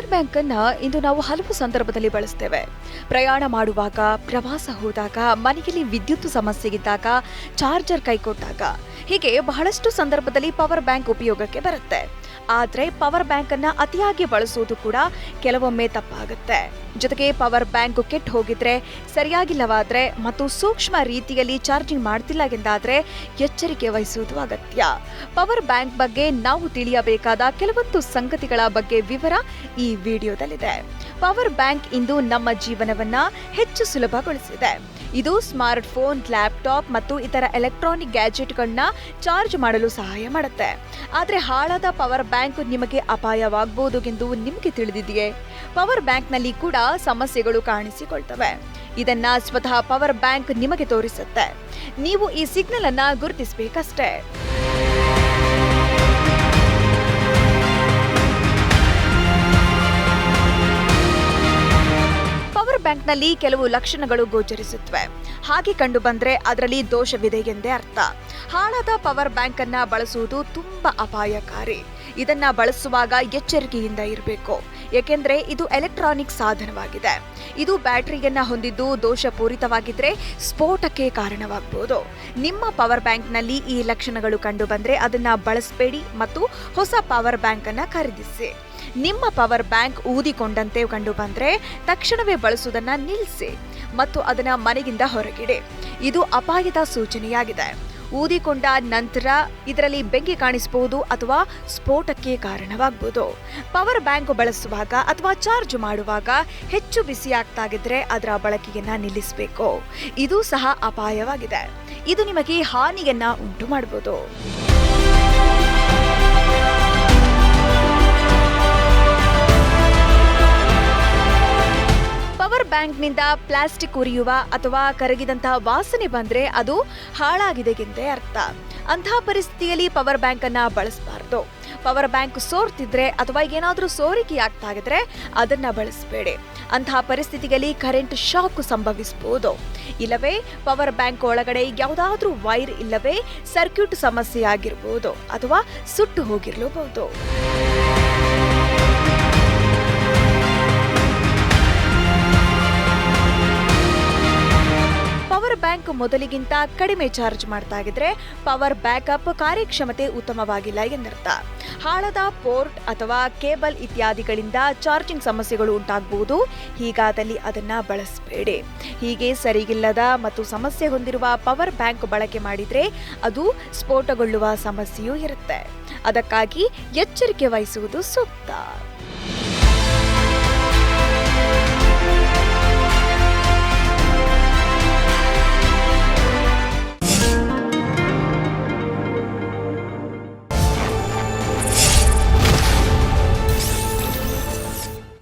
Bank ಅನ್ನ ಇಂದು ನಾವು ಹಲವು ಸಂದರ್ಭದಲ್ಲಿ ಬಳಸ್ತೇವೆ. ಪ್ರಯಾಣ ಮಾಡುವಾಗ, ಪ್ರವಾಸ ಹೋದಾಗ, ಮನೆಯಲ್ಲಿ ವಿದ್ಯುತ್ ಸಮಸ್ಯೆಗಿದ್ದಾಗ ಚಾರ್ಜರ್ ಕೈಕೊಟ್ಟಾಗ. ಹೀಗೆ ಬಹಳಷ್ಟು ಸಂದರ್ಭದಲ್ಲಿ ಪವರ್ ಬ್ಯಾಂಕ್ ಉಪಯೋಗಕ್ಕೆ ಬರುತ್ತೆ. ಆದ್ರೆ ಪವರ್ ಬ್ಯಾಂಕ್ ಅನ್ನ ಅತಿಯಾಗಿ ಬಳಸುವುದು ಕೂಡ ಕೆಲವೊಮ್ಮೆ ತಪ್ಪಾಗುತ್ತೆ. ಜೊತೆಗೆ ಪವರ್ ಬ್ಯಾಂಕ್ ಕೆಟ್ಟು ಹೋಗಿದ್ರೆ, ಸರಿಯಾಗಿಲ್ಲವಾದ್ರೆ ಮತ್ತು ಸೂಕ್ಷ್ಮ ರೀತಿಯಲ್ಲಿ ಚಾರ್ಜಿಂಗ್ ಮಾಡ್ತಿಲ್ಲ ಎಂದಾದ್ರೆ ಎಚ್ಚರಿಕೆ ವಹಿಸುವುದು ಅಗತ್ಯ. ಪವರ್ ಬ್ಯಾಂಕ್ ಬಗ್ಗೆ ನಾವು ತಿಳಿಯಬೇಕಾದ ಕೆಲವೊಂದು ಸಂಗತಿಗಳ ಬಗ್ಗೆ ವಿವರ ಈ ವಿಡಿಯೋದಲ್ಲಿದೆ. ಪವರ್ ಬ್ಯಾಂಕ್ ಇಂದು ನಮ್ಮ ಜೀವನವನ್ನ ಹೆಚ್ಚು ಸುಲಭಗೊಳಿಸಿದೆ. ಇದು ಸ್ಮಾರ್ಟ್ ಫೋನ್ ಲ್ಯಾಪ್ಟಾಪ್ ಮತ್ತು ಇತರ ಎಲೆಕ್ಟ್ರಾನಿಕ್ ಗ್ಯಾಜೆಟ್ಗಳನ್ನ ಚಾರ್ಜ್ ಮಾಡಲು ಸಹಾಯ ಮಾಡುತ್ತೆ. ಆದರೆ ಹಾಳಾದ ಪವರ್ ಬ್ಯಾಂಕ್ ನಿಮಗೆ ಅಪಾಯವಾಗಬಹುದು ಎಂದು ನಿಮಗೆ ತಿಳಿದಿದೆಯೇ? ಪವರ್ ಬ್ಯಾಂಕ್ನಲ್ಲಿ ಕೂಡ ಸಮಸ್ಯೆಗಳು ಕಾಣಿಸಿಕೊಳ್ತವೆ. ಇದನ್ನ ಸ್ವತಃ ಪವರ್ ಬ್ಯಾಂಕ್ ನಿಮಗೆ ತೋರಿಸುತ್ತೆ. ನೀವು ಈ ಸಿಗ್ನಲ್ ಅನ್ನ ಗುರುತಿಸಬೇಕಷ್ಟೇ. ಬ್ಯಾಂಕ್ನಲ್ಲಿ ಕೆಲವು ಲಕ್ಷಣಗಳು ಗೋಚರಿಸುತ್ತವೆ. ಹಾಗೆ ಕಂಡು ಬಂದ್ರೆ ಅದರಲ್ಲಿ ದೋಷವಿದೆ ಎಂದೇ ಅರ್ಥ. ಹಾಳಾದ ಪವರ್ ಬ್ಯಾಂಕ್ ಅನ್ನ ಬಳಸುವುದು ತುಂಬಾ ಅಪಾಯಕಾರಿ. ಇದನ್ನ ಬಳಸುವಾಗ ಎಚ್ಚರಿಕೆಯಿಂದ ಇರಬೇಕು. ಏಕೆಂದರೆ ಇದು ಎಲೆಕ್ಟ್ರಾನಿಕ್ ಸಾಧನವಾಗಿದೆ. ಇದು ಬ್ಯಾಟರಿಯನ್ನ ಹೊಂದಿದ್ದು ದೋಷಪೂರಿತವಾಗಿದ್ರೆ ಸ್ಫೋಟಕ್ಕೆ ಕಾರಣವಾಗಬಹುದು ನಿಮ್ಮ ಪವರ್ ಬ್ಯಾಂಕ್ನಲ್ಲಿ ಈ ಲಕ್ಷಣಗಳು ಕಂಡು ಬಂದ್ರೆ ಅದನ್ನ ಬಳಸಬೇಡಿ ಮತ್ತು ಹೊಸ ಪವರ್ ಬ್ಯಾಂಕ್ ಅನ್ನ ಖರೀದಿಸಿ. ನಿಮ್ಮ ಪವರ್ ಬ್ಯಾಂಕ್ ಊದಿಕೊಂಡಂತೆ ಕಂಡು ಬಂದ್ರೆ ತಕ್ಷಣವೇ ಬಳಸುವುದನ್ನ ನಿಲ್ಲಿಸಿ ಮತ್ತು ಅದನ್ನು ಮನೆಗಿಂದ ಹೊರಗಿಡಿ. ಇದು ಅಪಾಯದ ಸೂಚನೆಯಾಗಿದೆ. ಊದಿಕೊಂಡ ನಂತರ ಇದರಲ್ಲಿ ಬೆಂಕಿ ಕಾಣಿಸಬಹುದು ಅಥವಾ ಸ್ಫೋಟಕ್ಕೆ ಕಾರಣವಾಗಬಹುದು ಪವರ್ ಬ್ಯಾಂಕ್ ಬಳಸುವಾಗ ಅಥವಾ ಚಾರ್ಜ್ ಮಾಡುವಾಗ ಹೆಚ್ಚು ಬಿಸಿ ಆಗ್ತಾಗಿದ್ರೆ ಅದರ ಬಳಕೆಯನ್ನ ನಿಲ್ಲಿಸಬೇಕು. ಇದು ಸಹ ಅಪಾಯವಾಗಿದೆ. ಇದು ನಿಮಗೆ ಹಾನಿಯನ್ನ ಉಂಟು ಮಾಡಬಹುದು ಬ್ಯಾಂಕ್ನಿಂದ ಪ್ಲಾಸ್ಟಿಕ್ ಉರಿಯುವ ಅಥವಾ ಕರಗಿದಂತಹ ವಾಸನೆ ಬಂದ್ರೆ ಅದು ಹಾಳಾಗಿದೆ ಎಂದೇ ಅರ್ಥ. ಅಂತಹ ಪರಿಸ್ಥಿತಿಯಲ್ಲಿ ಪವರ್ ಬ್ಯಾಂಕ್ ಅನ್ನ ಬಳಸಬಾರ್ದು. ಪವರ್ ಬ್ಯಾಂಕ್ ಸೋರ್ತಿದ್ರೆ ಅಥವಾ ಏನಾದರೂ ಸೋರಿಕೆ ಆಗ್ತಾ ಇದ್ರೆ ಅದನ್ನ ಬಳಸಬೇಡಿ. ಅಂತಹ ಪರಿಸ್ಥಿತಿಯಲ್ಲಿ ಕರೆಂಟ್ ಶಾಕ್ ಸಂಭವಿಸಬಹುದು ಇಲ್ಲವೇ, ಪವರ್ ಬ್ಯಾಂಕ್ ಒಳಗಡೆ ಯಾವುದಾದ್ರೂ ವೈರ್ ಇಲ್ಲವೇ ಸರ್ಕ್ಯೂಟ್ ಸಮಸ್ಯೆ ಆಗಿರಬಹುದು ಅಥವಾ ಸುಟ್ಟು ಹೋಗಿರಲೂಬಹುದು ಮೊದಲಿಗಿಂತ ಕಡಿಮೆ ಚಾರ್ಜ್ ಮಾಡ್ತಾ ಇದ್ರೆ ಪವರ್ ಬ್ಯಾಕಪ್ ಕಾರ್ಯಕ್ಷಮತೆ ಉತ್ತಮವಾಗಿಲ್ಲ ಎಂದರ್ಥ. ಹಾಳದ ಪೋರ್ಟ್ ಅಥವಾ ಕೇಬಲ್ ಇತ್ಯಾದಿಗಳಿಂದ ಚಾರ್ಜಿಂಗ್ ಸಮಸ್ಯೆಗಳು ಉಂಟಾಗಬಹುದು ಹೀಗಾದಲ್ಲಿ ಅದನ್ನು ಬಳಸಬೇಡಿ. ಹೀಗೆ ಸರಿಗಿಲ್ಲದ ಮತ್ತು ಸಮಸ್ಯೆ ಹೊಂದಿರುವ ಪವರ್ ಬ್ಯಾಂಕ್ ಬಳಕೆ ಮಾಡಿದರೆ ಅದು ಸ್ಫೋಟಗೊಳ್ಳುವ ಸಮಸ್ಯೆಯೂ ಇರುತ್ತೆ. ಅದಕ್ಕಾಗಿ ಎಚ್ಚರಿಕೆ ವಹಿಸುವುದು ಸೂಕ್ತ.